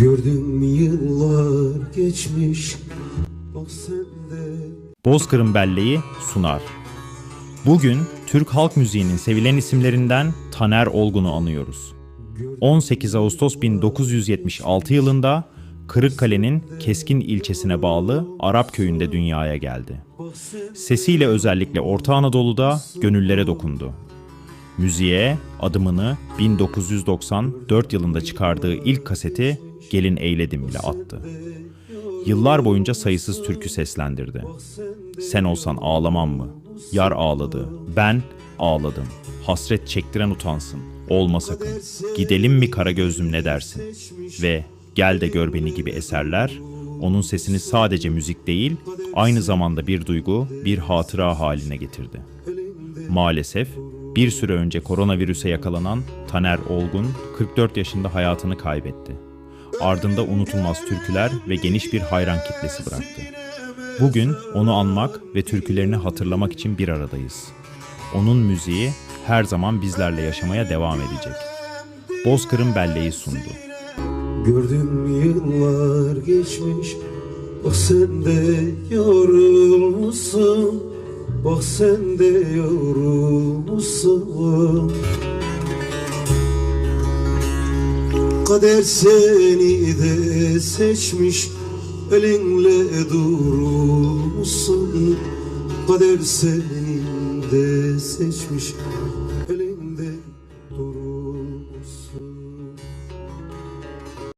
Gördüm yıllar geçmiş Bak sen de Bozkır'ın belleği sunar. Bugün Türk halk müziğinin sevilen isimlerinden Taner Olgun'u anıyoruz. 18 Ağustos 1976 yılında Kırıkkale'nin Keskin ilçesine bağlı Arap köyünde dünyaya geldi. Sesiyle özellikle Orta Anadolu'da gönüllere dokundu. Müziğe adımını 1994 yılında çıkardığı ilk kaseti Gelin Eyledim ile attı. Yıllar boyunca sayısız türkü seslendirdi. Sen olsan ağlamam mı? Yar ağladı. Ben ağladım. Hasret çektiren utansın. Olma sakın. Gidelim mi kara gözlüm ne dersin? Ve Gel de gör beni gibi eserler onun sesini sadece müzik değil, aynı zamanda bir duygu, bir hatıra haline getirdi. Maalesef bir süre önce koronavirüse yakalanan Taner Olgun 44 yaşında hayatını kaybetti. Ardında unutulmaz türküler ve geniş bir hayran kitlesi bıraktı. Bugün onu anmak ve türkülerini hatırlamak için bir aradayız. Onun müziği her zaman bizlerle yaşamaya devam edecek. Bozkır'ın belleği sundu. Gördüm yıllar geçmiş Bak sen de yorulmuşsun Bak sen de yorulmuşsun Kader seni de seçmiş. Elinle durmuşsun Kader seni de seçmiş. Elinde durmuşsun